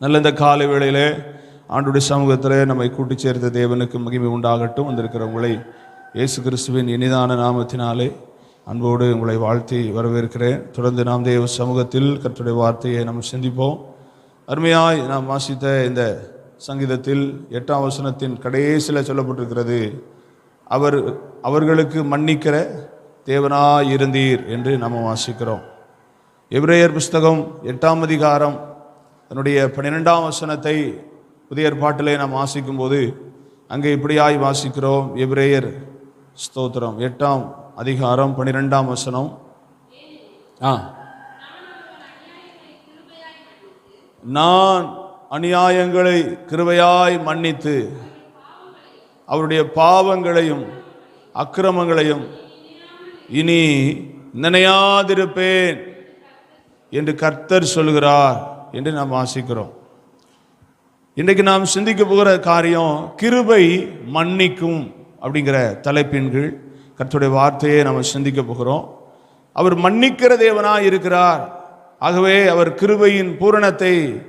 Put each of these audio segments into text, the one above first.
நல்ல இந்த காலை வேளையிலே ஆண்டுடைய சமூகத்திலே நம்மை கூட்டி சேர்த்த தேவனுக்கு மகிமை உண்டாகட்டும் வந்திருக்கிறவங்களை இயேசு கிறிஸ்துவின் இனிதான நாமத்தினாலே அன்போடு உங்களை வாழ்த்தி வரவேற்கிறேன். தொடர்ந்து நாம் தேவ சமூகத்தில் கற்றுடைய வார்த்தையை நாம் சிந்திப்போம். அருமையாய் நாம் வாசித்த இந்த சங்கீதத்தில் எட்டாம் வசனத்தின் கடைசியில் சொல்லப்பட்டிருக்கிறது அவர் அவர்களுக்கு மன்னிக்கிற தேவனாய் இருந்தீர் என்று நாம் வாசிக்கிறோம். எபிரேயர் புஸ்தகம் எட்டாம் அதிகாரம் தன்னுடைய பன்னிரெண்டாம் வசனத்தை புதிய ஏற்பாட்டிலே நாம் வாசிக்கும் போது அங்கே இப்படியாய் வாசிக்கிறோம். எபிரேயர் ஸ்தோத்திரம். எட்டாம் அதிகாரம் பன்னிரெண்டாம் வசனம். ஆ. நான் அநியாயங்களை கிருபையாய் மன்னித்து அவருடைய பாவங்களையும் அக்கிரமங்களையும் இனி நினையாதிருப்பேன் என்று கர்த்தர் சொல்கிறார் என்று நாம் வாசிக்கிறோம். இன்றைக்கு நாம் சிந்திக்க போகிற காரியம் கிருபை மன்னிக்கும். அப்படிங்கிற தலைப்பின் கீழ் கர்த்தருடைய வார்த்தையை நாம் சிந்திக்க போகிறோம். அவர் மன்னிக்கிற தேவனாய் இருக்கிறார். ஆகவே அவர் கிருபையின் பூரணத்தை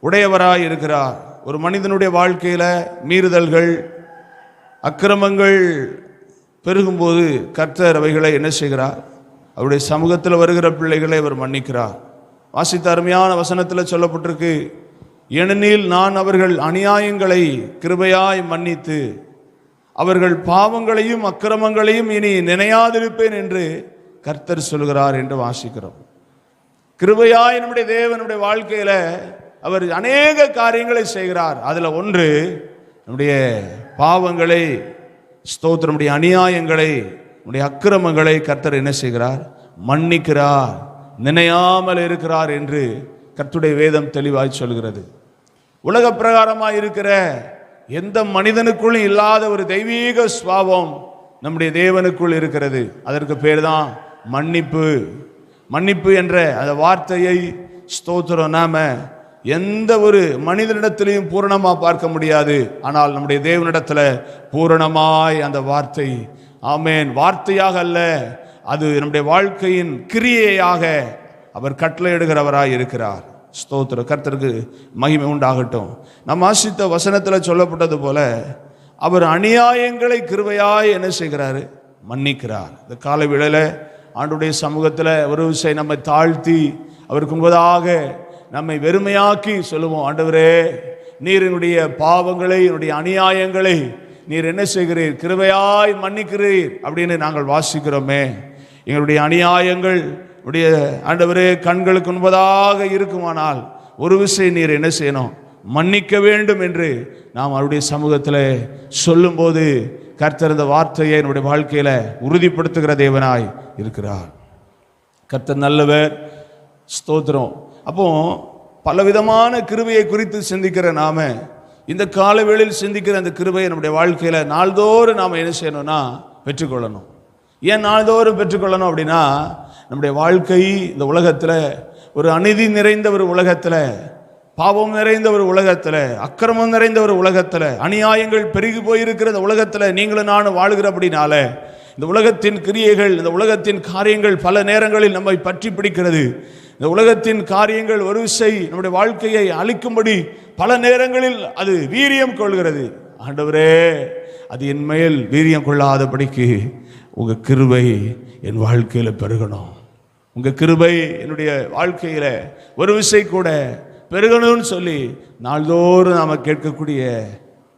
உடையவராக இருக்கிறார். ஒரு மனிதனுடைய வாழ்க்கையில் மீறுதல்கள் அக்கிரமங்கள் பெருகும்போது கர்த்தர் அவைகளை என்ன செய்கிறார்? அவருடைய சமூகத்தில் வருகிற பிள்ளைகளை அவர் மன்னிக்கிறார். வாசித்த அருமையான வசனத்தில் சொல்லப்பட்டிருக்கு ஏனெனில் நான் அவர்கள் அநியாயங்களை கிருபையாய் மன்னித்து அவர்கள் பாவங்களையும் அக்கிரமங்களையும் இனி நினையாதிருப்பேன் என்று கர்த்தர் சொல்கிறார் என்று வாசிக்கிறோம். கிருபையாய் நம்முடைய தேவனுடைய வாழ்க்கையில அவர் அநேக காரியங்களை செய்கிறார். அதுல ஒன்று நம்முடைய பாவங்களை ஸ்தோத்திரமுடைய அநியாயங்களை நம்முடைய அக்கிரமங்களை கர்த்தர் என்ன செய்கிறார்? மன்னிக்கிறார் நினையாமல் இருக்கிறார் என்று கர்த்துடைய வேதம் தெளிவாய் சொல்கிறது. உலக பிரகாரமாக இருக்கிற எந்த மனிதனுக்குள்ளும் இல்லாத ஒரு தெய்வீக சுவாவம் நம்முடைய தேவனுக்குள் இருக்கிறது. அதற்கு பேர் தான் மன்னிப்பு. மன்னிப்பு என்ற அந்த வார்த்தையை ஸ்தோத்திரம். நாம எந்த ஒரு மனிதனிடத்திலையும் பூரணமாக பார்க்க முடியாது. ஆனால் நம்முடைய தேவனிடத்துல பூரணமாய் அந்த வார்த்தை. ஆமேன். வார்த்தையாக அல்ல அது நம்முடைய வாழ்க்கையின் கிரியையாக அவர் கட்டளையிடுகிறவராய் இருக்கிறார். ஸ்தோத்திர கர்த்தருக்கு மகிமை உண்டாகட்டும். நம்ம ஆசித்த வசனத்தில் சொல்லப்பட்டது போல அவர் அநியாயங்களை கிருபையாய் என்ன செய்கிறாரு? மன்னிக்கிறார். இந்த கால விழலை ஆண்டுடைய சமூகத்தில் ஒரு விஷயம் நம்மை தாழ்த்தி அவருக்கு முன்பதாக நம்மை வெறுமையாக்கி சொல்லுவோம் ஆண்டவரே நீர் என்னுடைய பாவங்களை என்னுடைய அநியாயங்களை நீர் என்ன செய்கிறீர்? கிருபையாய் மன்னிக்கிறீர். அப்படின்னு நாங்கள் வாசிக்கிறோமே. எங்களுடைய அநியாயங்கள் உடைய ஆண்டவரே கண்களுக்கு முன்பதாக இருக்குமானால் ஒரு விஷயம் நீர் என்ன செய்யணும்? மன்னிக்க வேண்டும் என்று நாம் அவருடைய சமூகத்தில் சொல்லும்போது கர்த்தர் வார்த்தையை என்னுடைய வாழ்க்கையில் உறுதிப்படுத்துகிற தேவனாய் இருக்கிறார். கர்த்தர் நல்லவர். ஸ்தோத்திரம். அப்போ பலவிதமான கிருபையை குறித்து சிந்திக்கிற நாம இந்த காலவேளையில் சிந்திக்கிற அந்த கிருபையை நம்முடைய வாழ்க்கையில் நாள்தோறும் நாம் என்ன செய்யணும்னா பெற்றுக்கொள்ளணும். ஏன் நாள்தோறும் பெற்றுக்கொள்ளணும் அப்படின்னா நம்முடைய வாழ்க்கை இந்த உலகத்தில் ஒரு அநீதி நிறைந்த ஒரு உலகத்தில் பாவம் நிறைந்த ஒரு உலகத்தில் அக்கிரமம் நிறைந்த ஒரு உலகத்தில் அநியாயங்கள் பெருகி போயிருக்கிற இந்த உலகத்தில் நீங்களும் நானும் வாழ்கிற அப்படின்னால இந்த உலகத்தின் கிரியைகள் இந்த உலகத்தின் காரியங்கள் பல நேரங்களில் நம்மை பற்றி பிடிக்கிறது. இந்த உலகத்தின் காரியங்கள் ஒரு விசை நம்முடைய வாழ்க்கையை அழிக்கும்படி பல நேரங்களில் அது வீரியம் கொள்கிறது. ஆண்டவரே அது என் மேல் வீரியம் கொள்ளாதபடிக்கு உங்கள் கிருபை என் வாழ்க்கையில் பெருகணும். உங்கள் கிருபை என்னுடைய வாழ்க்கையில் ஒரு விசை கூட பெருகணும்னு சொல்லி நாள்தோறும் நாம் கேட்கக்கூடிய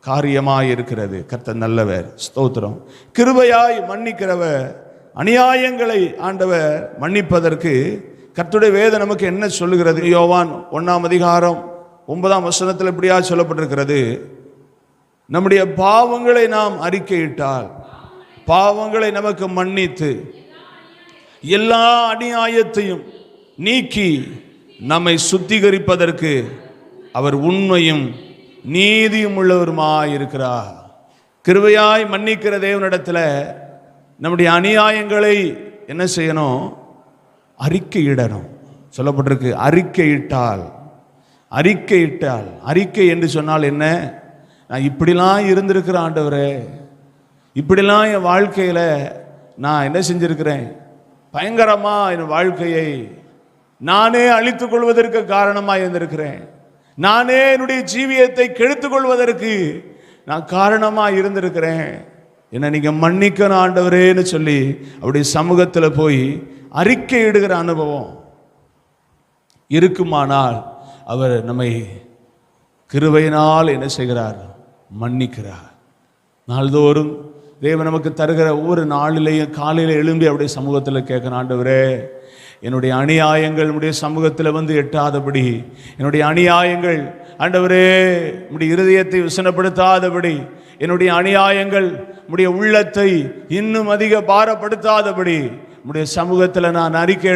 காரியமாய் இருக்கிறது. கர்த்த நல்லவர். ஸ்தோத்திரம். கிருபையாய் மன்னிக்கிறவர் அநியாயங்களை ஆண்டவர் மன்னிப்பதற்கு கர்த்துடைய வேத நமக்கு என்ன சொல்லுகிறது? யோவான் ஒன்றாம் அதிகாரம் ஒன்பதாம் வசனத்தில் இப்படியா சொல்லப்பட்டிருக்கிறது. நம்முடைய பாவங்களை நாம் அறிக்கையிட்டால் பாவங்களை நமக்கு மன்னித்து எல்லா அநியாயத்தையும் நீக்கி நம்மை சுத்திகரிப்பதற்கு அவர் உண்மையும் நீதியும் உள்ளவருமாயிருக்கிறார். இருக்கிறார் கிருபையாய் மன்னிக்கிற தேவனிடத்தில் நம்முடைய அநியாயங்களை என்ன செய்யணும்? அறிக்கையிடணும். சொல்லப்பட்டிருக்கு அறிக்கையிட்டால். அறிக்கையிட்டால். அறிக்கை என்று சொன்னால் என்ன? நான் இப்படிலாம் இருந்திருக்கிற ஆண்டவரே. இப்படிலாம் என் வாழ்க்கையில் நான் என்ன செஞ்சுருக்கிறேன்? பயங்கரமாக என் வாழ்க்கையை நானே அழித்துக் கொள்வதற்கு காரணமாக இருந்திருக்கிறேன். நானே என்னுடைய ஜீவியத்தை கெடுத்து கொள்வதற்கு நான் காரணமாக இருந்திருக்கிறேன். என்னை நீங்கள் மன்னிக்கணும் ஆண்டவரேன்னு சொல்லி அப்படி சமூகத்தில் போய் அறிக்கையிடுகிற அனுபவம் இருக்குமானால் அவர் நம்மை கிருவையினால் என்ன செய்கிறார்? மன்னிக்கிறார். நாள்தோறும் தேவன் நமக்கு தருகிற ஒவ்வொரு நாளிலையும் காலையில் எழும்பி அவருடைய சமூகத்தில் கேட்கணும் ஆண்டவரே என்னுடைய அநியாயங்கள் உடைய சமூகத்தில் வந்து எட்டாதபடி என்னுடைய அநியாயங்கள் ஆண்டவரே உடைய இருதயத்தை விசனப்படுத்தாதபடி என்னுடைய அநியாயங்கள் உடைய உள்ளத்தை இன்னும் அதிக பாரப்படுத்தாதபடி உடைய சமூகத்தில் நான் அறிக்கை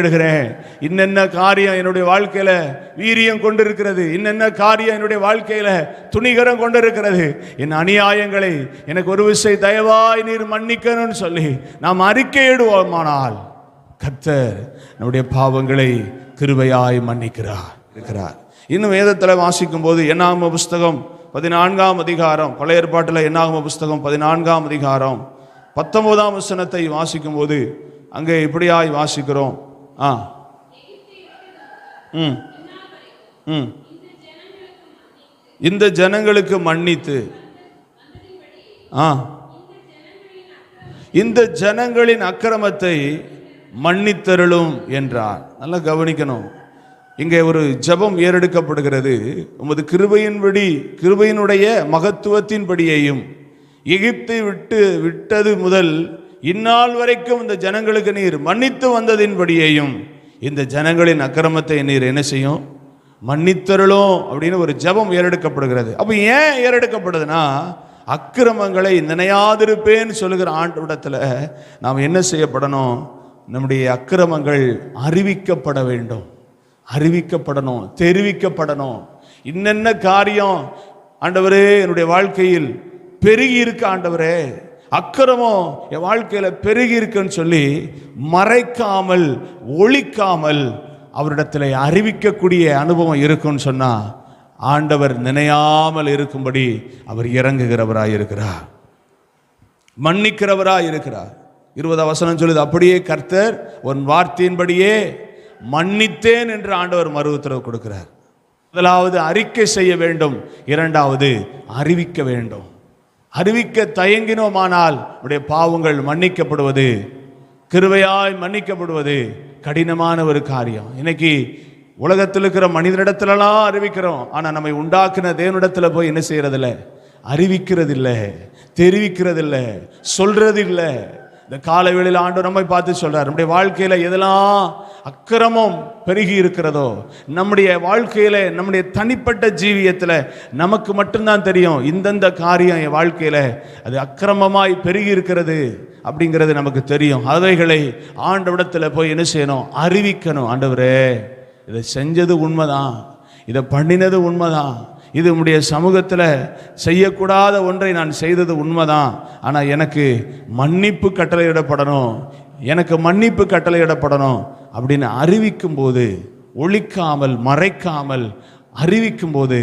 இன்னென்ன காரியம் என்னுடைய வாழ்க்கையில் வீரியம் கொண்டிருக்கிறது இன்னென்ன காரியம் என்னுடைய வாழ்க்கையில் துணிகரம் கொண்டிருக்கிறது என் அநியாயங்களை எனக்கு ஒரு விசை தயவாய் நீர் மன்னிக்கணும்னு சொல்லி நாம் அறிக்கையிடுவோமானால் கர்த்தர் நம்முடைய பாவங்களை கிருபையாய் மன்னிக்கிறார் இருக்கிறார். இன்னும் வேதத்தில் வாசிக்கும் போது என்னாம புஸ்தகம் பதினான்காம் அதிகாரம் பழைய ஏற்பாட்டில் என்னாகும் புஸ்தகம் பதினான்காம் அதிகாரம் பத்தொன்பதாம் வசனத்தை வாசிக்கும் போது அங்கே இப்படியாய் வாசிக்கிறோம். ஆ. ம். ம். இந்த ஜனங்களுக்கு மன்னித்து. ஆ. இந்த ஜனங்களின் அக்கிரமத்தை மன்னித்தருளும் என்றார். நல்லா கவனிக்கணும். இங்கே ஒரு ஜெபம் ஏறெடுக்கப்படுகிறது. உமது கிருபையின்படி கிருபையினுடைய மகத்துவத்தின்படியையும் எகிப்தை விட்டு விட்டது முதல் இந்நாள் வரைக்கும் இந்த ஜனங்களுக்கு நீர் மன்னித்து வந்ததின்படியேயும் இந்த ஜனங்களின் அக்கிரமத்தை நீர் என்ன செய்யும்? மன்னித்தருளும் அப்படின்னு ஒரு ஜெபம் ஏறெடுக்கப்படுகிறது. அப்போ ஏன் ஏறெடுக்கப்படுதுன்னா அக்கிரமங்களை நினையாதிருப்பேன்னு சொல்லுகிற ஆண்டவிடத்தில் நாம் என்ன செய்யப்படணும்? நம்முடைய அக்கிரமங்கள் அறிவிக்கப்பட வேண்டும். அறிவிக்கப்படணும் தெரிவிக்கப்படணும். இன்னென்ன காரியம்? ஆண்டவரே என்னுடைய வாழ்க்கையில் பெருகி இருக்க ஆண்டவரே. அக்கிரமம் என் வாழ்க்கையில் பெருகி இருக்குன்னு சொல்லி மறைக்காமல் ஒழிக்காமல் அவரிடத்தில் அறிவிக்கக்கூடிய அனுபவம் இருக்குன்னு சொன்னால் ஆண்டவர் நினையாமல் இருக்கும்படி அவர் இறங்குகிறவராய் இருக்கிறார் மன்னிக்கிறவராய் இருக்கிறார் இருபதாம் வசனம் சொல்லுது அப்படியே கர்த்தர் உன் வார்த்தையின்படியே மன்னித்தேன் என்று ஆண்டவர் மறு உத்தரவு கொடுக்கிறார். முதலாவது அறிக்கை செய்ய வேண்டும் இரண்டாவது அறிவிக்க வேண்டும். அறிவிக்க தயங்கினோமானால் உடைய பாவங்கள் மன்னிக்கப்படுவது கிருவையாய் மன்னிக்கப்படுவது கடினமான ஒரு காரியம். இன்னைக்கு உலகத்தில் இருக்கிற மனிதனிடத்துலலாம் அறிவிக்கிறோம். ஆனால் நம்மை உண்டாக்குன தேவனிடத்தில் போய் என்ன செய்யறதில்ல? அறிவிக்கிறதில்லை தெரிவிக்கிறதில்ல சொல்றதில்லை. இந்த காலை வேளையில் ஆண்டவர் நம்மை பார்த்து சொல்றார் நம்முடைய வாழ்க்கையில எதெல்லாம் அக்கிரமம் பெருகி இருக்கிறதோ நம்முடைய வாழ்க்கையில நம்முடைய தனிப்பட்ட ஜீவியத்துல நமக்கு மட்டும்தான் தெரியும் இந்தந்த காரியம் என் வாழ்க்கையில அது அக்கிரமமாய் பெருகி இருக்கிறது அப்படிங்கிறது நமக்கு தெரியும். அவைகளை ஆண்டவிடத்தில் போய் என்ன செய்யணும்? அறிவிக்கணும். ஆண்டவரே இதை செஞ்சது உண்மைதான். இதை பண்ணினது உண்மைதான். இது உடைய சமூகத்தில் செய்யக்கூடாத ஒன்றை நான் செய்தது உண்மைதான். ஆனால் எனக்கு மன்னிப்பு கட்டளையிடப்படணும். எனக்கு மன்னிப்பு கட்டளையிடப்படணும் அப்படின்னு அறிவிக்கும் போது ஒழிக்காமல் மறைக்காமல் அறிவிக்கும் போது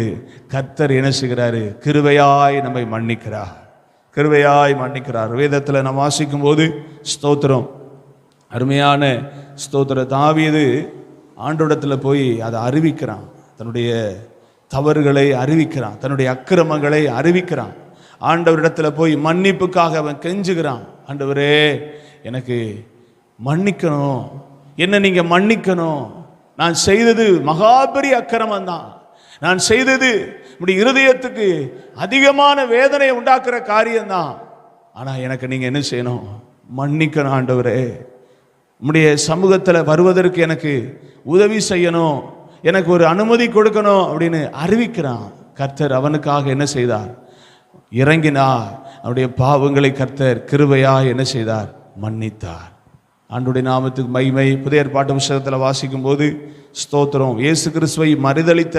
கர்த்தர் என்ன செய்கிறாரு? கிருவையாய் நம்மை மன்னிக்கிறார். கிருவையாய் மன்னிக்கிறார். வேதத்தில் நம்ம வாசிக்கும் போது ஸ்தோத்திரம். அருமையான ஸ்தோத்திர தாவியது ஆண்டோடத்தில் போய் அதை அறிவிக்கிறான். தன்னுடைய தவறுகளை அறிவிக்கிறான். தன்னுடைய அக்கிரமங்களை அறிவிக்கிறான். ஆண்டவரிடத்தில் போய் மன்னிப்புக்காக அவன் கெஞ்சுகிறான். ஆண்டவரே எனக்கு மன்னிக்கணும். என்ன நீங்கள் மன்னிக்கணும். நான் செய்தது மகாபெரிய அக்கிரமம் தான் நான் செய்தது உடைய இருதயத்துக்கு அதிகமான வேதனையை உண்டாக்குற காரியம்தான். ஆனால் எனக்கு நீங்கள் என்ன செய்யணும்? மன்னிக்கணும் ஆண்டவரே. உம்முடைய சமூகத்தில் வருவதற்கு எனக்கு உதவி செய்யணும். எனக்கு ஒரு அனுமதி கொடுக்கணும் அப்படின்னு அறிவிக்கிறான். கர்த்தர் அவனுக்காக என்ன செய்தார்? இறங்கினார். அவனுடைய பாவங்களை கர்த்தர் கிருபையாக என்ன செய்தார்? மன்னித்தார். ஆண்டுடைய நாமத்துக்கு மகிமை. புதிய ஏற்பாட்டு புஸ்தகத்தில் வாசிக்கும் போது ஸ்தோத்திரம். இயேசு கிறிஸ்துவை மறுதளித்த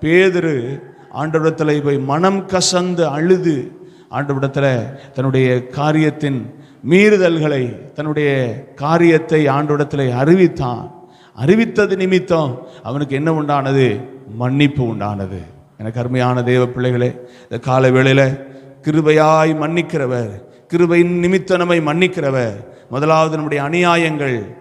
பேதரு ஆண்டவிடத்தில் போய் மனம் கசந்து அழுது ஆண்டவிடத்தில் தன்னுடைய காரியத்தின் மீறுதல்களை தன்னுடைய காரியத்தை ஆண்டவிடத்தில் அறிவித்தான். அறிவித்தது நிமித்தம் அவனுக்கு என்ன உண்டானது? மன்னிப்பு உண்டானது. எனக்கு அருமையான தேவ பிள்ளைகளே இந்த கால வேளையில் கிருபையாய் மன்னிக்கிறவர் கிருபையின் நிமித்த நம்மை மன்னிக்கிறவர் முதலாவது நம்முடைய அநியாயங்கள்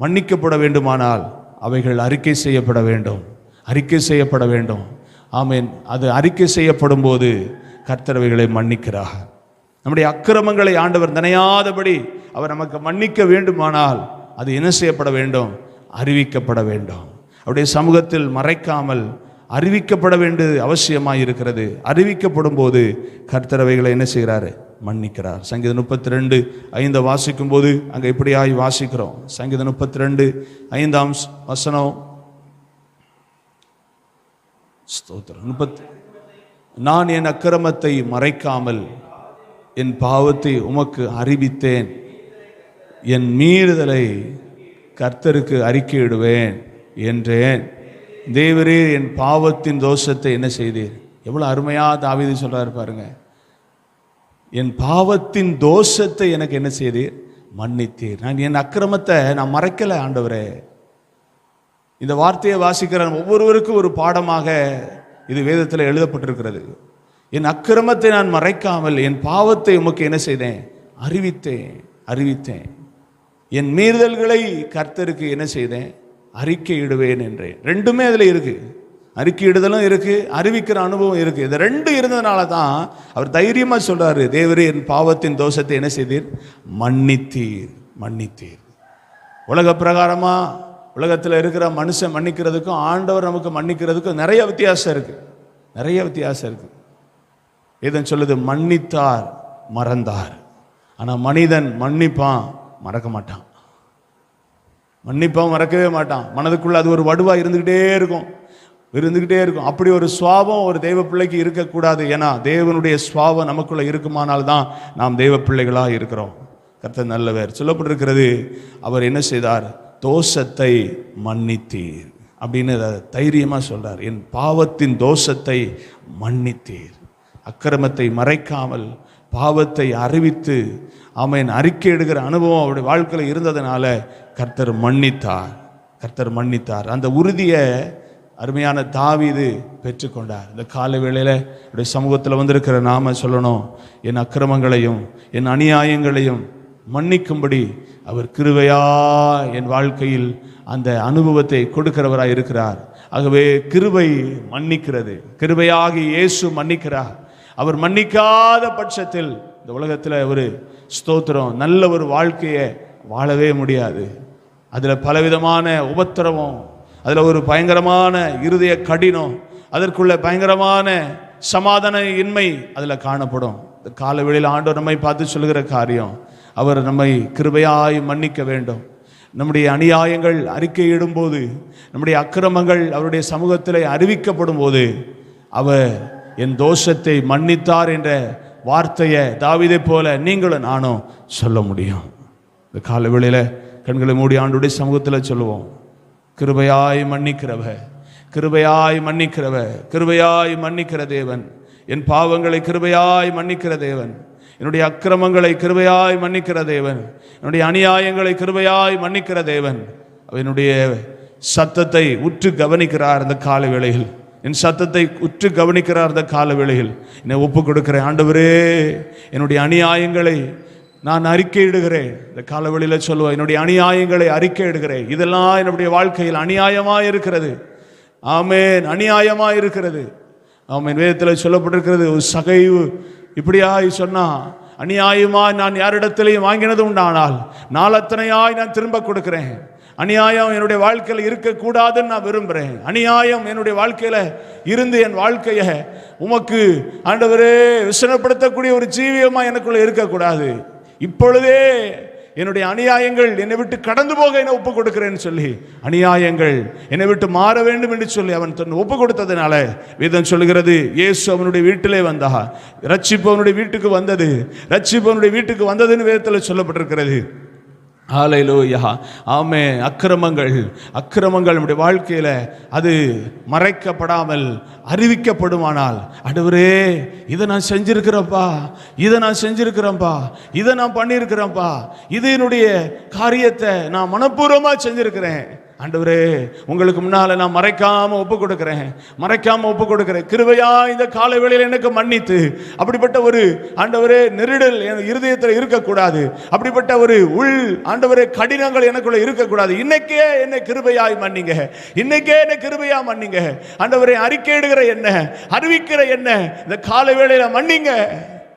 மன்னிக்கப்பட வேண்டுமானால் அவைகள் அறிக்கை செய்யப்பட வேண்டும். அறிக்கை செய்யப்பட வேண்டும். ஆமென். அது அறிக்கை செய்யப்படும் போது கர்த்தரவைகளை மன்னிக்கிறார். நம்முடைய அக்கிரமங்களை ஆண்டவர் நினையாதபடி அவர் நமக்கு மன்னிக்க வேண்டுமானால் அது என்ன செய்யப்பட வேண்டும்? அறிவிக்கப்பட வேண்டும். அவருடைய சமூகத்தில் மறைக்காமல் அறிவிக்கப்பட வேண்டியது அவசியமாக இருக்கிறது. அறிவிக்கப்படும் போது கர்த்தரவைகளை என்ன செய்கிறாரு? மன்னிக்கிறார். சங்கீதம் முப்பத்தி ரெண்டு ஐந்தை வாசிக்கும் போது அங்கே இப்படியாய் வாசிக்கிறோம். சங்கீதம் முப்பத்தி ரெண்டு ஐந்தாம் வசனம். ஸ்தோத்திரம். முப்பத்தி நான் என் அக்கிரமத்தை மறைக்காமல் என் பாவத்தை உமக்கு அறிவித்தேன். என் மீறுதலை கர்த்தருக்கு அறிக்கையிடுவேன் என்றேன். தேவரே என் பாவத்தின் தோஷத்தை என்ன செய்தீர்? எவ்வளோ அருமையாக தாவிதை சொல்கிறாரு பாருங்க. என் பாவத்தின் தோஷத்தை எனக்கு என்ன செய்தீர்? மன்னித்தீர். நான் என் அக்கிரமத்தை நான் மறைக்கலை ஆண்டவரே. இந்த வார்த்தையை வாசிக்கிற ஒவ்வொருவருக்கும் ஒரு பாடமாக இது வேதத்தில் எழுதப்பட்டிருக்கிறது. என் அக்கிரமத்தை நான் மறைக்காமல் என் பாவத்தை உமக்கு என்ன செய்தேன்? அறிவித்தேன் அறிவித்தேன். என் மீறுதல்களை கர்த்தருக்கு என்ன செய்தேன்? அறிக்கையிடுவேன் என்றேன். ரெண்டுமே அதில் இருக்கு. அறிக்கையிடுதலும் இருக்கு அறிவிக்கிற அனுபவம் இருக்கு. இது ரெண்டு இருந்ததுனால தான் அவர் தைரியமா சொல்றாரு தேவரே என் பாவத்தின் தோஷத்தை என்ன செய்தீர்? மன்னித்தீர் மன்னித்தீர். உலக பிரகாரமா உலகத்தில் இருக்கிற மனுஷன் மன்னிக்கிறதுக்கும் ஆண்டவர் நமக்கு மன்னிக்கிறதுக்கும் நிறைய வித்தியாசம் இருக்கு. நிறைய வித்தியாசம் இருக்கு. இதன் சொல்லுது? மன்னித்தார் மறந்தார். ஆனால் மனிதன் மன்னிப்பான். மறக்க மாட்டான். மன்னிப்பாக மறக்கவே மாட்டான். மனதுக்குள்ள அது ஒரு வடுவாக இருந்துக்கிட்டே இருக்கும். இருந்துக்கிட்டே இருக்கும். அப்படி ஒரு சுவாபம் ஒரு தெய்வ பிள்ளைக்கு இருக்கக்கூடாது. ஏன்னா தேவனுடைய சுவாபம் நமக்குள்ள இருக்குமானால் தான் நாம் தெய்வ பிள்ளைகளாக இருக்கிறோம். கர்த்தர் நல்லவர். சொல்லப்பட்டிருக்கிறது அவர் என்ன செய்தார்? தோஷத்தை மன்னித்தீர். அப்படின்னு அதை தைரியமாக சொல்றார். என் பாவத்தின் தோஷத்தை மன்னித்தீர். அக்கிரமத்தை மறைக்காமல் பாவத்தை அறிவித்து அவன் அறிக்கை எடுக்கிற அனுபவம் அவருடைய வாழ்க்கையில் இருந்ததுனால கர்த்தர் மன்னித்தார். கர்த்தர் மன்னித்தார். அந்த உறுதியை அருமையான தாவிது பெற்றுக்கொண்டார். இந்த கால வேளையில் அவருடைய சமூகத்தில் வந்திருக்கிற நாம சொல்லணும். என் அக்கிரமங்களையும் என் அநியாயங்களையும் மன்னிக்கும்படி அவர் கிருவையா என் வாழ்க்கையில் அந்த அனுபவத்தை கொடுக்கிறவராக இருக்கிறார். ஆகவே கிருபை மன்னிக்கிறது. கிருபையாகி இயேசு மன்னிக்கிறார். அவர் மன்னிக்காத பட்சத்தில் இந்த உலகத்தில் ஒரு ஸ்தோத்திரம் நல்ல ஒரு வாழ்க்கையை வாழவே முடியாது. அதில் பலவிதமான உபத்திரவம் அதில் ஒரு பயங்கரமான இருதய கடினம் அதற்குள்ள பயங்கரமான சமாதான இன்மை அதில் காணப்படும். இந்த காலவெளியில் ஆண்டவர் நம்மை பார்த்து சொல்லுகிற காரியம் அவர் நம்மை கிருபையாய் மன்னிக்க வேண்டும். நம்முடைய அநியாயங்கள் அறிக்கையிடும்போது நம்முடைய அக்கிரமங்கள் அவருடைய சமூகத்தில் அறிவிக்கப்படும் போது அவர் என் தோஷத்தை மன்னித்தார் என்ற வார்த்தையை தாவிதை போல நீங்களும் நானும் சொல்ல முடியும். இந்த கால வேளையில் கண்களை மூடி ஆண்டுடைய சமூகத்தில் சொல்லுவோம். கிருபையாய் மன்னிக்கிறவ கிருபையாய் மன்னிக்கிறவ கிருபையாய் மன்னிக்கிற தேவன். என் பாவங்களை கிருபையாய் மன்னிக்கிற தேவன். என்னுடைய அக்கிரமங்களை கிருபையாய் மன்னிக்கிற தேவன். என்னுடைய அநியாயங்களை கிருபையாய் மன்னிக்கிற தேவன். என்னுடைய சத்தத்தை உற்று கவனிக்கிறார் இந்த கால வேளையில். என் சத்தத்தை உற்று கவனிக்கிறார் இந்த கால வேளையில் என்னை ஒப்பு கொடுக்கிறேன் ஆண்டவரே என்னுடைய அநியாயங்களை நான் அறிக்கையிடுகிறேன். இந்த காலவெளியில் சொல்லுவேன் என்னுடைய அநியாயங்களை அறிக்கையிடுகிறேன். இதெல்லாம் என்னுடைய வாழ்க்கையில் அநியாயமாக இருக்கிறது. ஆமேன் அநியாயமாக இருக்கிறது. ஆமேன் வேதத்தில் சொல்லப்பட்டிருக்கிறது ஒரு சகைவு இப்படியாய் சொன்னால் அநியாயமாக நான் யாரிடத்திலையும் வாங்கினது உண்டானால் நாளத்தனையாய் நான் திரும்ப கொடுக்கிறேன். அநியாயம் என்னுடைய வாழ்க்கையில் இருக்கக்கூடாதுன்னு நான் விரும்புகிறேன் அநியாயம் என்னுடைய வாழ்க்கையில் இருந்து என் வாழ்க்கையை உமக்கு ஆண்டவரே விசனப்படுத்தக்கூடிய ஒரு ஜீவியமாக எனக்குள்ளே இருக்கக்கூடாது. இப்பொழுதே என்னுடைய அநியாயங்கள் என்னை விட்டு கடந்து போக என்னை ஒப்பு கொடுக்கிறேன்னு சொல்லி அநியாயங்கள் என்னை விட்டு மாற வேண்டும் என்று சொல்லி அவன் தன் ஒப்பு கொடுத்ததுனால வேதம் சொல்லுகிறது இயேசு அவனுடைய வீட்டிலே வந்தா ரட்சிப்பு அவனுடைய வீட்டுக்கு வந்தது. ரட்சிப்பு அவனுடைய வீட்டுக்கு வந்ததுன்னு வேதத்தில் சொல்லப்பட்டிருக்கிறது. ஆலையிலோயா ஆமே அக்கிரமங்கள் அக்கிரமங்கள் நம்முடைய வாழ்க்கையில் அது மறைக்கப்படாமல் அறிவிக்கப்படுமானால் அடுவரே இதை நான் செஞ்சிருக்கிறேன்ப்பா இதை நான் செஞ்சிருக்கிறேன்ப்பா இதை நான் பண்ணியிருக்கிறேன்ப்பா இது என்னுடைய காரியத்தை நான் மனப்பூர்வமாக செஞ்சிருக்கிறேன். ஆண்டவரே உங்களுக்கு முன்னால நான் மறைக்காம ஒப்பு கொடுக்கிறேன். மறைக்காம ஒப்பு கொடுக்கிறேன். கிருவையா இந்த காலை வேளையில் எனக்கு மன்னித்து அப்படிப்பட்ட ஒரு ஆண்டவரே நெருடல் என் இருதயத்தில் இருக்கக்கூடாது. அப்படிப்பட்ட ஒரு உள் ஆண்டவரே கடினங்கள் எனக்குள்ள இருக்கக்கூடாது. இன்னைக்கே என்னை கிருபையாய் மன்னிங்க. இன்னைக்கே என்னை கிருபையா மன்னிங்க. ஆண்டவரே அறிக்கையிடுகிற என்ன அறிவிக்கிற என்ன இந்த காலை வேளையில மன்னிங்க.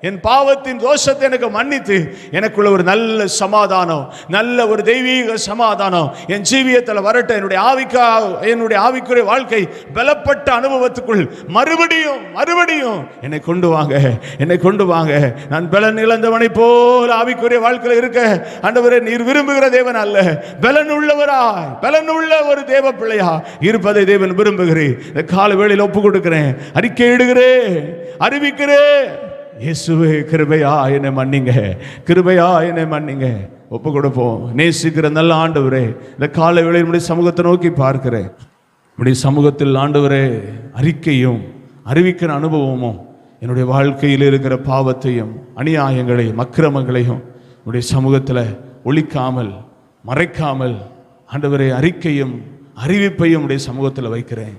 என் பாவத்தின் தோஷத்தை எனக்கு மன்னித்து எனக்குள்ள ஒரு நல்ல சமாதானம் நல்ல ஒரு தெய்வீக சமாதானம் என் ஜீவியத்தில் வரட்டும். என்னுடைய ஆவிக்கா என்னுடைய ஆவிக்குரிய வாழ்க்கை பலப்பட்ட அனுபவத்துக்குள் மறுபடியும் மறுபடியும் என்னை கொண்டு வாங்க என்னை கொண்டு வாங்க. நான் பலன் இழந்தவனை போல் ஆவிக்குரிய வாழ்க்கையில் இருக்க ஆண்டவரே நீர் விரும்புகிற தேவன் அல்ல. பலன் உள்ளவராய் பலன் உள்ள ஒரு தேவ பிள்ளையா இருப்பதை தேவன் விரும்புகிறேன். இந்த கால வேளையில் ஒப்பு கொடுக்கிறேன். அறிக்கை இடுகிறேன் அறிவிக்கிறேன். இயேசுவே கிருபையா என்னை மன்னிங்க. கிருபையா என்னை மன்னிங்க. ஒப்பு கொடுப்போம் நேசிக்கிற நல்ல ஆண்டவரே இந்த காலை வேளையினுடைய சமூகத்தை நோக்கி பார்க்கிறேன். உடைய சமூகத்தில் ஆண்டவரே அறிக்கையும் அறிவிக்கிற அனுபவமும் என்னுடைய வாழ்க்கையில் இருக்கிற பாவத்தையும் அநியாயங்களையும் அக்கிரமங்களையும் உடைய சமூகத்தில் ஒழிக்காமல் மறைக்காமல் ஆண்டவரே அறிக்கையும் அறிவிப்பையும் உடைய சமூகத்தில் வைக்கிறேன்.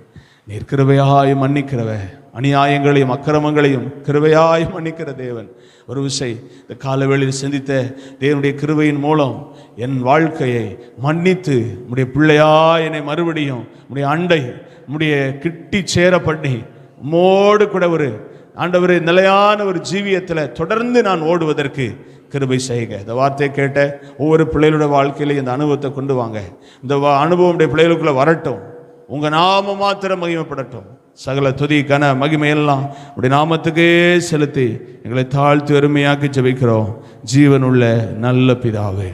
நீர் கிருபையாய் மன்னிக்கிறவ. அநியாயங்களையும் அக்கிரமங்களையும் கிருவையாய் மன்னிக்கிற தேவன். ஒரு விசை இந்த காலவேளையில் சிந்தித்த தேவனுடைய கிருவையின் மூலம் என் வாழ்க்கையை மன்னித்து உடைய பிள்ளையா என்னை மறுபடியும் உடைய அண்டை உடைய கிட்டி சேர பண்ணி உம்மோடு கூட ஒரு ஆண்டவர் நிலையான ஒரு ஜீவியத்தில் தொடர்ந்து நான் ஓடுவதற்கு கிருபை செய்க. இந்த வார்த்தையை கேட்ட ஒவ்வொரு பிள்ளைகளோட வாழ்க்கையிலையும் இந்த அனுபவத்தை கொண்டு வாங்க. இந்த அனுபவம் உடைய பிள்ளைகளுக்குள்ளே வரட்டும். உங்கள் நாம மாத்திரம் மகிமைப்படட்டும். சகல துதி கன மகிமையெல்லாம் அப்படி நாமத்துக்கே செலுத்தி எங்களை தாழ்த்தி வறுமையாக்கி ஜபிக்கிறோம். ஜீவனுள்ள நல்ல பிதாவே.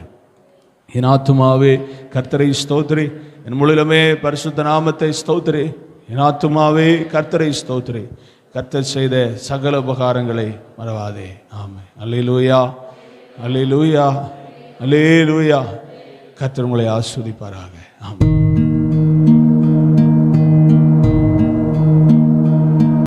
என் ஆத்துமாவே கர்த்தரை ஸ்தோத்ரி என் முழுலமே பரிசுத்த நாமத்தை ஸ்தோத்ரி என் ஆத்துமாவே கர்த்தரை ஸ்தோத்ரி கர்த்தர் செய்த சகல உபகாரங்களை மறவாதே. அலை லூயா அல்லீலூயா. அல்லீலூயா. கர்த்தர் உங்களை ஆஸ்வதிப்பாராக. ஆமாம்